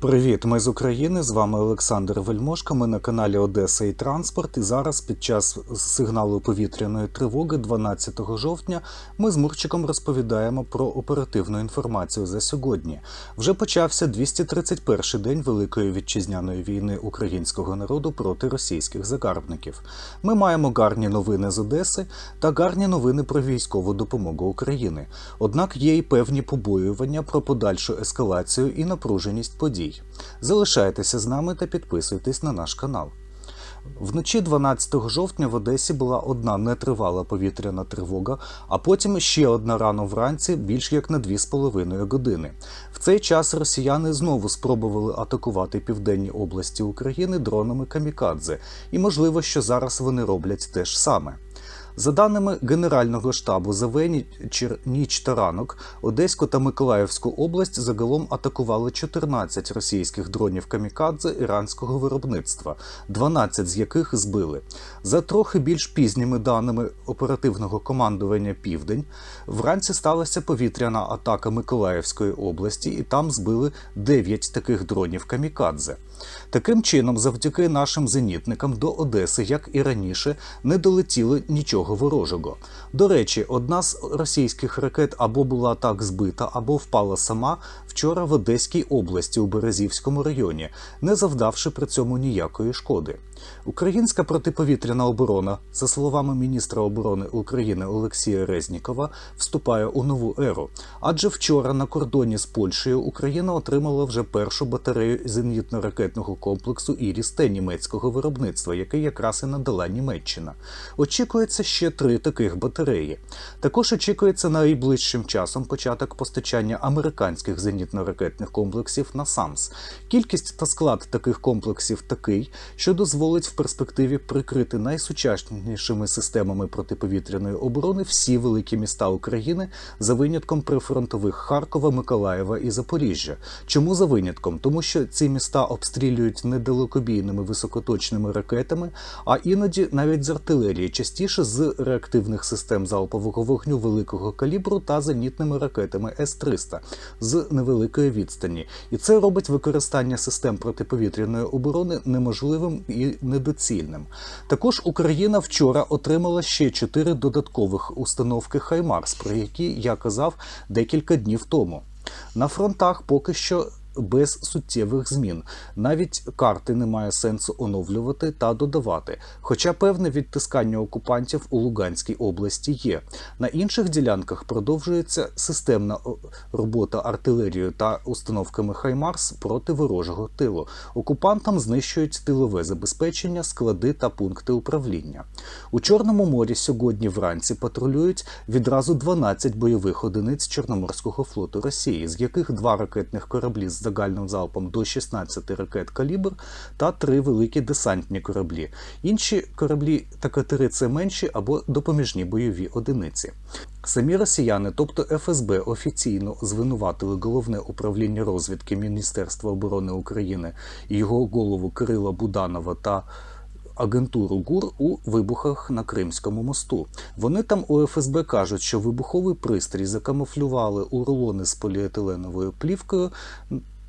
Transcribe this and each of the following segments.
Привіт, ми з України. З вами Олександр Вельмошко. Ми на каналі Одеса і Транспорт. І зараз, під час сигналу повітряної тривоги, 12 жовтня, ми з Мурчиком розповідаємо про оперативну інформацію за сьогодні. Вже почався 231-й день Великої вітчизняної війни українського народу проти російських загарбників. Ми маємо гарні новини з Одеси та гарні новини про військову допомогу України. Однак є й певні побоювання про подальшу ескалацію і напруженість подій. Залишайтеся з нами та підписуйтесь на наш канал. Вночі 12 жовтня в Одесі була одна нетривала повітряна тривога, а потім ще одна рано вранці, більш як на 2,5 години. В цей час росіяни знову спробували атакувати південні області України дронами камікадзе, і можливо, що зараз вони роблять те ж саме. За даними Генерального штабу за ніч та ранок, Одеську та Миколаївську область загалом атакували 14 російських дронів камікадзе іранського виробництва, 12 з яких збили. За трохи більш пізніми даними оперативного командування Південь, вранці сталася повітряна атака Миколаївської області, і там збили 9 таких дронів камікадзе. Таким чином, завдяки нашим зенітникам до Одеси, як і раніше, не долетіло нічого ворожого. До речі, одна з російських ракет або була так збита, або впала сама вчора в Одеській області у Березівському районі, не завдавши при цьому ніякої шкоди. Українська протиповітряна оборона, за словами міністра оборони України Олексія Резнікова, вступає у нову еру. Адже вчора на кордоні з Польщею Україна отримала вже першу батарею зенітно-ракетного комплексу Іріс-Т німецького виробництва, який якраз і надала Німеччина. Очікується ще три таких батареї. Також очікується найближчим часом початок постачання американських зенітно-ракетних комплексів на САМС. Кількість та склад таких комплексів такий, що дозволить в перспективі прикрити найсучаснішими системами протиповітряної оборони всі великі міста України за винятком прифронтових Харкова, Миколаєва і Запоріжжя. Чому за винятком? Тому що ці міста обстрілюють недалекобійними високоточними ракетами, а іноді навіть з артилерії, частіше з реактивних систем залпового вогню великого калібру та зенітними ракетами С-300 з невеликої відстані. І це робить використання систем протиповітряної оборони неможливим і недоцільним. Також Україна вчора отримала ще чотири додаткових установки Хаймарс, про які я казав декілька днів тому. На фронтах поки що без суттєвих змін. Навіть карти немає сенсу оновлювати та додавати. Хоча певне відтискання окупантів у Луганській області є. На інших ділянках продовжується системна робота артилерією та установками Хаймарс проти ворожого тилу. Окупантам знищують тилове забезпечення, склади та пункти управління. У Чорному морі сьогодні вранці патрулюють відразу 12 бойових одиниць Чорноморського флоту Росії, з яких два ракетних кораблі з загальним залпом до 16 ракет калібр та три великі десантні кораблі. Інші кораблі та катери це менші або допоміжні бойові одиниці. Самі росіяни, тобто ФСБ, офіційно звинуватили головне управління розвідки Міністерства оборони України і його голову Кирила Буданова та агентуру ГУР у вибухах на Кримському мосту. Вони там у ФСБ кажуть, що вибуховий пристрій закамуфлювали у рулони з поліетиленовою плівкою.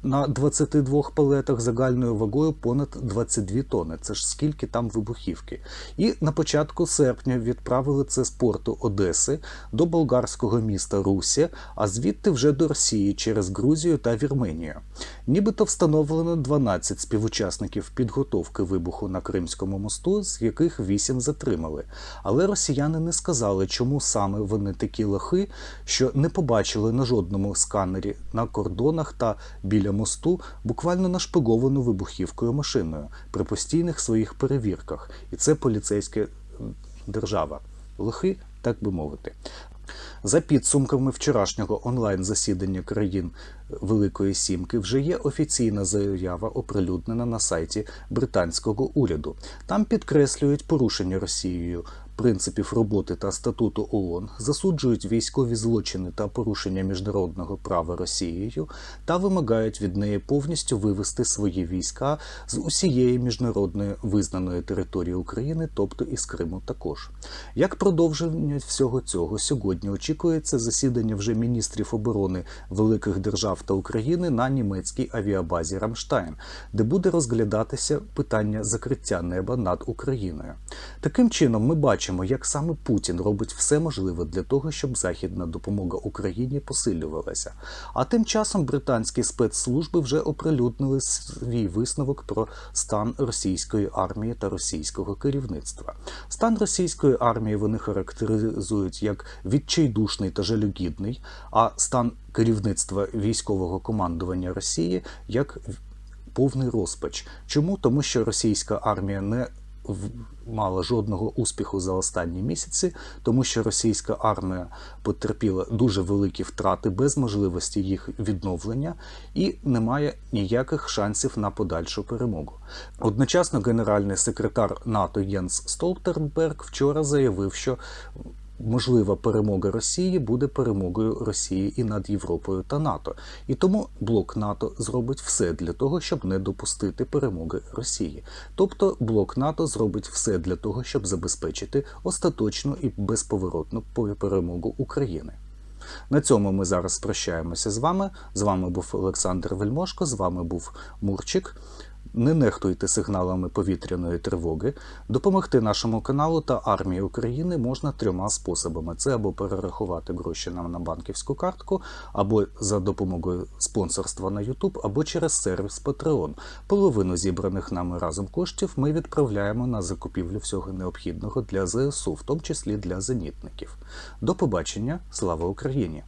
На 22 палетах загальною вагою понад 22 тони. Це ж скільки там вибухівки. І на початку серпня відправили це з порту Одеси до болгарського міста Русі, а звідти вже до Росії через Грузію та Вірменію. Нібито встановлено 12 співучасників підготовки вибуху на Кримському мосту, з яких 8 затримали. Але росіяни не сказали, чому саме вони такі лохи, що не побачили на жодному сканері на кордонах та біля мосту буквально нашпиговану вибухівкою машиною при постійних своїх перевірках. І це поліцейська держава. Лохи, так би мовити. За підсумками вчорашнього онлайн-засідання країн Великої Сімки вже є офіційна заява, оприлюднена на сайті британського уряду. Там підкреслюють порушення Росією принципів роботи та статуту ООН, засуджують військові злочини та порушення міжнародного права Росією та вимагають від неї повністю вивести свої війська з усієї міжнародної визнаної території України, тобто із Криму також. Як продовження всього цього сьогодні очікується засідання вже міністрів оборони великих держав та України на німецькій авіабазі Рамштайн, де буде розглядатися питання закриття неба над Україною. Таким чином, ми бачимо, як саме Путін робить все можливе для того, щоб західна допомога Україні посилювалася. А тим часом британські спецслужби вже оприлюднили свій висновок про стан російської армії та російського керівництва. Стан російської армії вони характеризують як відчайдушний та жалюгідний, а стан керівництва військового командування Росії як повний розпач. Чому? Тому що російська армія не мала жодного успіху за останні місяці, тому що російська армія потерпіла дуже великі втрати без можливості їх відновлення і не має ніяких шансів на подальшу перемогу. Одночасно генеральний секретар НАТО Єнс Столтерберг вчора заявив, що можлива перемога Росії буде перемогою Росії і над Європою та НАТО. І тому блок НАТО зробить все для того, щоб не допустити перемоги Росії. Тобто блок НАТО зробить все для того, щоб забезпечити остаточну і безповоротну перемогу України. На цьому ми зараз прощаємося з вами. З вами був Олександр Вельмошко, з вами був Мурчик. Не нехтуйте сигналами повітряної тривоги. Допомогти нашому каналу та армії України можна трьома способами: це або перерахувати гроші нам на банківську картку, або за допомогою спонсорства на YouTube, або через сервіс Patreon. Половину зібраних нами разом коштів ми відправляємо на закупівлю всього необхідного для ЗСУ, в тому числі для зенітників. До побачення, слава Україні!